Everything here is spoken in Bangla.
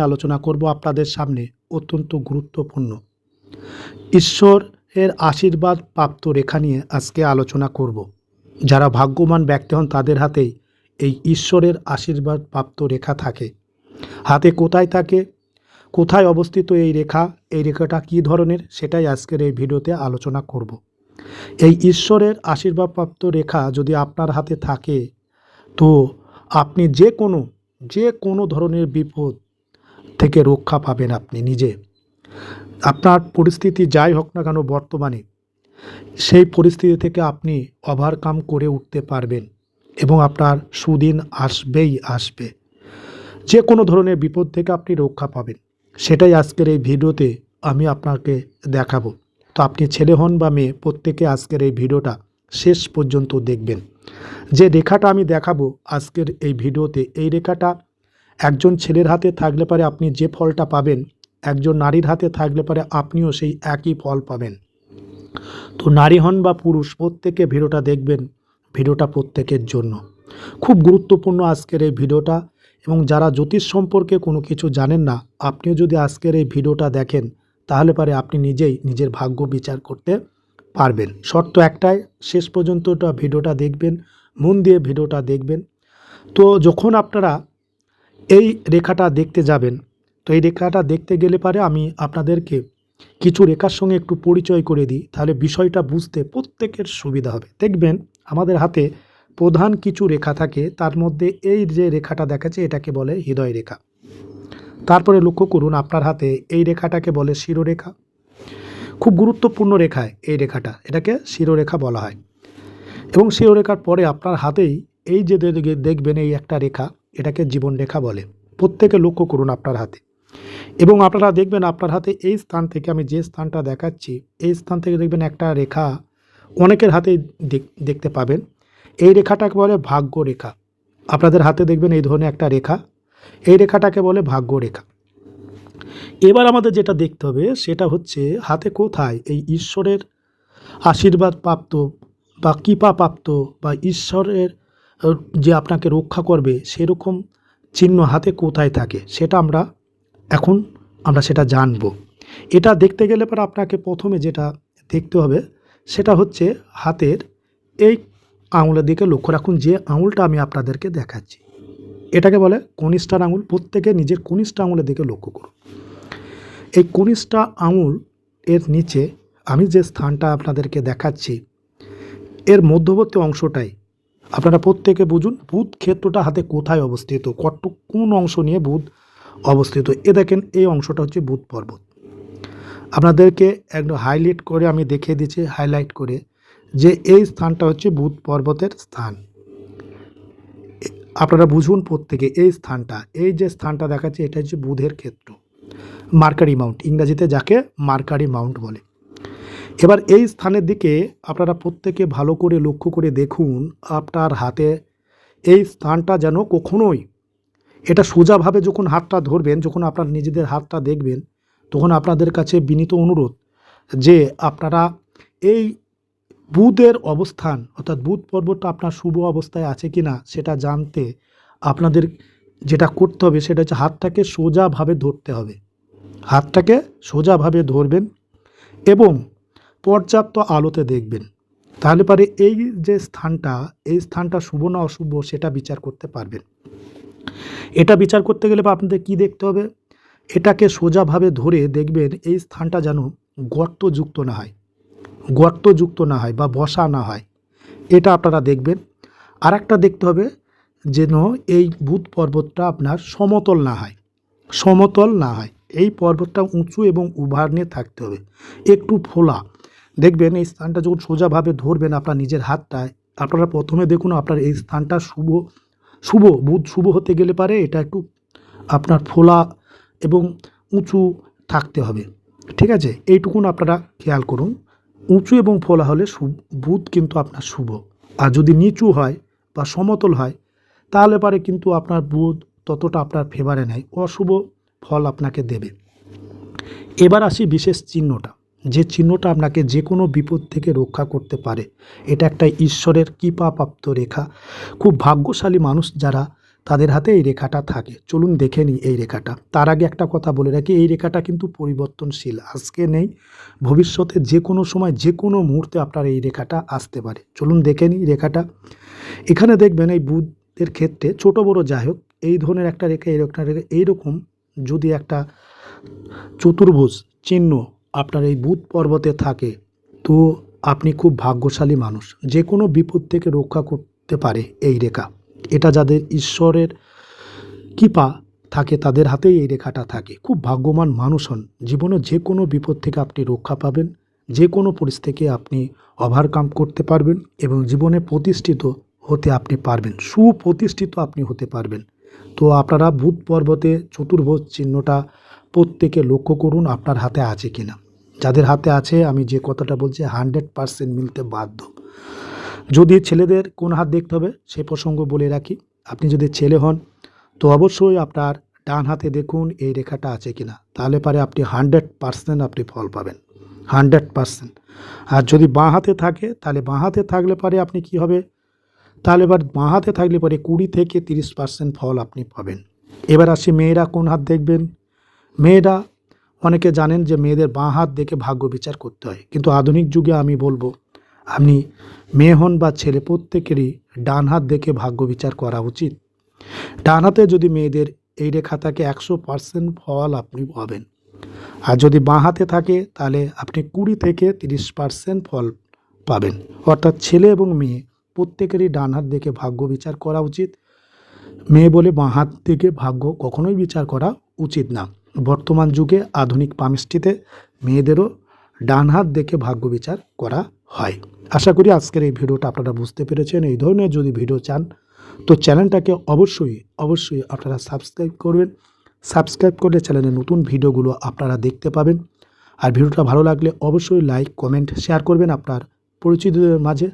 আলোচনা করব আপনাদের সামনে, অত্যন্ত গুরুত্বপূর্ণ। ঈশ্বরের আশীর্বাদ প্রাপ্ত রেখা নিয়ে আজকে আলোচনা করব। যারা ভাগ্যবান ব্যক্তি হন, তাদের হাতেই এই ঈশ্বরের আশীর্বাদ প্রাপ্ত রেখা থাকে। হাতে কোথায় থাকে? কোথায় অবস্থিত এই রেখা? এই রেখাটা কী ধরনের? সেটাই আজকের এই ভিডিওতে আলোচনা করব। এই ঈশ্বরের আশীর্বাদপ্রাপ্ত রেখা যদি আপনার হাতে থাকে, তো আপনি যে কোনো যে কোনো ধরনের বিপদ থেকে রক্ষা পাবেন আপনি নিজে। আপনার পরিস্থিতি যাই হোক না কেন বর্তমানে, সেই পরিস্থিতি থেকে আপনি ওভারকাম করে উঠতে পারবেন এবং আপনার সুদিন আসবেই আসবে। যে কোনো ধরনের বিপদ থেকে আপনি রক্ষা পাবেন। সেটাই আজকের এই ভিডিওতে আমি আপনাকে দেখাবো। তো আপনি ছেলে হন বা মেয়ে, প্রত্যেকে আজকের এই ভিডিওটা শেষ পর্যন্ত দেখবেন। যে রেখাটা আমি দেখাবো আজকের এই ভিডিওতে, এই রেখাটা একজন ছেলের হাতে থাকলে পারে আপনি যে ফলটা পাবেন, একজন নারীর হাতে থাকলে পারে আপনিও সেই একই ফল পাবেন। তো নারী হন বা পুরুষ, প্রত্যেকে ভিডিওটা দেখবেন, ভিডিওটা প্রত্যেকের জন্য। খুব গুরুত্বপূর্ণ আজকের এই ভিডিওটা এবং যারা জ্যোতিষ সম্পর্কে কোনো কিছু জানেন না, আপনিও যদি আজকের এই ভিডিওটা দেখেন, তাহলে পারে আপনি নিজেই নিজের ভাগ্য বিচার করতে পারবেন। শর্ত একটাই, শেষ পর্যন্ত ওটা ভিডিওটা দেখবেন, মন দিয়ে ভিডিওটা দেখবেন। তো যখন আপনারা এই রেখাটা দেখতে যাবেন। তো এই রেখাটা দেখতে গেলে পারে আমি আপনাদেরকে কিছু রেখার সঙ্গে একটু পরিচয় করে দিই। তাহলে বিষয়টা বুঝতে প্রত্যেকের সুবিধা হবে। দেখবেন আমাদের হাতে প্রধান কিছু রেখা থাকে। তার মধ্যে এই যে রেখাটা দেখাচ্ছে, এটাকে বলে হৃদয় রেখা। তারপরে লক্ষ্য করুন, আপনার হাতে এই রেখাটাকে বলে শিরোরেখা। খুব গুরুত্বপূর্ণ রেখায় এই রেখাটা। এটাকে শিরোরেখা বলা হয়। এবং শিরোরেখার পরে আপনার হাতেই এই যে দেখবেন এই একটা রেখা। এটাকে জীবন রেখা বলে। প্রত্যেকে লক্ষ্য করুন আপনার হাতে। এবং আপনারা দেখবেন আপনার হাতে এই স্থান থেকে আমি যে স্থানটা দেখাচ্ছি, এই স্থান থেকে দেখবেন একটা রেখা অনেকের দেখ- দেখতে পাবেন। এই রেখাটাকে বলে ভাগ্য রেখা। আপনাদের হাতে দেখবেন এই ধরনের একটা রেখা। এই রেখাটাকে বলে ভাগ্য রেখা। এবার আমাদের যেটা দেখতে হবে সেটা হচ্ছে হাতে কোথায় এই ঈশ্বরের আশীর্বাদ প্রাপ্ত বা কৃপা প্রাপ্ত বা ঈশ্বরের যে আপনাকে রক্ষা করবে সেরকম চিহ্ন হাতে কোথায় থাকে সেটা আমরা এখন আমরা সেটা জানব। এটা দেখতে গেলে পর আপনাকে প্রথমে যেটা দেখতে হবে সেটা হচ্ছে হাতের এই আঙুলের দিকে লক্ষ্য রাখুন, যে আঙুলটা আমি আপনাদেরকে দেখাচ্ছি। এটাকে বলে কনিষ্ঠার আঙুল, প্রত্যেকে নিজের কনিষ্ঠা আঙুলের দিকে লক্ষ্য করুন। এই কনিষ্ঠা আঙুল এর নিচে আমি যে স্থানটা আপনাদেরকে দেখাচ্ছি, এর মধ্যবর্তী অংশটাই আপনারা প্রত্যেকে বুঝুন, বুধ ক্ষেত্রটা হাতে কোথায় অবস্থিত? কত কোন অংশ নিয়ে বুধ অবস্থিত? এ দেখেন, এই অংশটা হচ্ছে বুধ পর্বত। আপনাদেরকে একদম হাইলাইট করে আমি দেখিয়ে দিচ্ছি হাইলাইট করে যে এই স্থানটা হচ্ছে বুধ পর্বতের স্থান। আপনারা বুঝুন প্রত্যেকে, এই স্থানটা, এই যে স্থানটা দেখাচ্ছে, এটা হচ্ছে বুধের ক্ষেত্র। মার্কারি মাউন্ট, ইংরাজিতে যাকে মার্কারি মাউন্ট বলে। এবার এই স্থানের দিকে আপনারা প্রত্যেকে ভালো করে লক্ষ্য করে দেখুন আপনার হাতে এই স্থানটা যেন কখনোই, এটা সোজাভাবে যখন হাতটা ধরবেন, যখন আপনার নিজেদের হাতটা দেখবেন, তখন আপনাদের কাছে বিনীত অনুরোধ যে আপনারা এই বুধের অবস্থান, অর্থাৎ বুধ পর্বতটা আপনার শুভ অবস্থায় আছে কি না সেটা জানতে আপনাদের যেটা করতে হবে সেটা হচ্ছে হাতটাকে সোজাভাবে ধরতে হবে। হাতটাকে সোজাভাবে ধরবেন এবং পর্যাপ্ত আলোতে দেখবেন। তাহলে পারে এই যে স্থানটা, এই স্থানটা শুভ না অশুভ সেটা বিচার করতে পারবেন। এটা বিচার করতে গেলে বা আপনাদের কি দেখতে হবে? এটাকে সোজাভাবে ধরে দেখবেন এই স্থানটা যেন গর্তযুক্ত না হয়। গর্তযুক্ত না হয় বা বসা না হয়। এটা আপনারা দেখবেন। আর একটা দেখতে হবে যেন এই বুধ পর্বতটা আপনার সমতল না হয়। সমতল না হয়। এই পর্বতটা উঁচু এবং উভার নিয়ে থাকতে হবে। একটু ফোলা। দেখবেন এই স্থানটা যখন সোজাভাবে ধরবেন আপনার নিজের হাতটায়, আপনারা প্রথমে দেখুন আপনার এই স্থানটা শুভ শুভ, বুধ শুভ হতে গেলে পারে এটা একটু আপনার ফোলা এবং উঁচু থাকতে হবে। ঠিক আছে? এইটুকুন আপনারা খেয়াল করুন। উঁচু এবং ফোলা হলে বুধ কিন্তু আপনার শুভ। আর যদি নিচু হয় বা সমতল হয়, তাহলে পারে কিন্তু আপনার বুধ ততটা আপনার ফেভারে নেয় অশুভ ফল আপনাকে দেবে। এবার আসি বিশেষ চিহ্নটা। যে চিহ্নটা আপনাকে যে কোনো বিপদ থেকে রক্ষা করতে পারে, এটা একটা ঈশ্বরের কৃপাপ্রাপ্ত রেখা। খুব ভাগ্যশালী মানুষ যারা, তাদের হাতে এই রেখাটা থাকে। চলুন দেখে নিই এই রেখাটা। তার আগে একটা কথা বলে রাখি, এই রেখাটা কিন্তু পরিবর্তনশীল। আজকে নেই, ভবিষ্যতে যে কোনো সময়, যে কোনো মুহূর্তে আপনার এই রেখাটা আসতে পারে। চলুন দেখে নিই রেখাটা। এখানে দেখবেন এই বুধের ক্ষেত্রে, ছোট, বড় যাই হোক, এই ধরনের একটা রেখা এই রেখা, এইরকম যদি একটা চতুর্ভুজ চিহ্ন আপনার এই বুধ পর্বতে থাকে, তো আপনি খুব ভাগ্যশালী মানুষ। যে কোনো বিপদ থেকে রক্ষা করতে পারে এই রেখা। এটা যাদের ঈশ্বরের কৃপা থাকে, তাদের হাতেই এই রেখাটা থাকে। খুব ভাগ্যবান মানুষ হন। জীবনে যে কোনো বিপদ থেকে আপনি রক্ষা পাবেন। যে কোনো পরিস্থিতিকে আপনি ওভারকাম করতে পারবেন এবং জীবনে প্রতিষ্ঠিত হতে আপনি পারবেন। সুপ্রতিষ্ঠিত আপনি হতে পারবেন। তো আপনারা ভূত পর্বতে চতুর্ভুজ চিহ্নটা প্রত্যেকে লক্ষ্য করুন, আপনার হাতে আছে কিনা। যাদের হাতে আছে, আমি যে কথাটা বলছি, হান্ড্রেড পারসেন্ট মিলতে বাধ্য। যদি ছেলেদের কোন হাত দেখতে হবে, সে প্রসঙ্গ বলে রাখি। আপনি যদি ছেলে হন, তো অবশ্যই আপনার ডান হাতে দেখুন এই রেখাটা আছে কিনা। তাহলে পারে আপনি হান্ড্রেড পারসেন্ট আপনি ফল পাবেন। Hundred percent. আর যদি বাঁ হাতে থাকে, তাহলে বাঁ হাতে থাকলে পারে আপনি কি হবে? তাহলে এবার বাঁ হাতে থাকলে পরে কুড়ি থেকে তিরিশ পার্সেন্ট ফল আপনি পাবেন। এবার আসি মেয়েরা কোন হাত দেখবেন? মেয়েরা অনেকে জানেন যে মেয়েদের বাঁ হাত দেখে ভাগ্য বিচার করতে হয়, কিন্তু আধুনিক যুগে আমি বলব, আপনি মেয়ে হন বা ছেলে, প্রত্যেকেরই ডান হাত দেখে ভাগ্য বিচার করা উচিত। ডান হাতে যদি মেয়েদের এই রেখা থাকে, একশো পার্সেন্ট ফল আপনি পাবেন। আর যদি বাঁ হাতে থাকে, তাহলে আপনি কুড়ি থেকে তিরিশ পার্সেন্ট ফল পাবেন। অর্থাৎ ছেলে এবং মেয়ে প্রত্যেকেরই ডান হাত দেখে ভাগ্য বিচার করা উচিত। মেয়ে বলে বাঁ হাত থেকে ভাগ্য কখনোই বিচার করা উচিত না। বর্তমান যুগে আধুনিক পামিষ্টিতে মেয়েদেরও ডান হাত দেখে ভাগ্য বিচার করা হয়। আশা করি আজকের এই ভিডিওটা আপনারা বুঝতে পেরেছেন। এই ধরনের যদি ভিডিও চান, তো চ্যানেলটাকে অবশ্যই অবশ্যই আপনারা সাবস্ক্রাইব করবেন। সাবস্ক্রাইব করলে চ্যানেলের নতুন ভিডিওগুলো আপনারা দেখতে পাবেন। আর ভিডিওটা ভালো লাগলে অবশ্যই লাইক, কমেন্ট, শেয়ার করবেন আপনার পরিচিতদের মাঝে।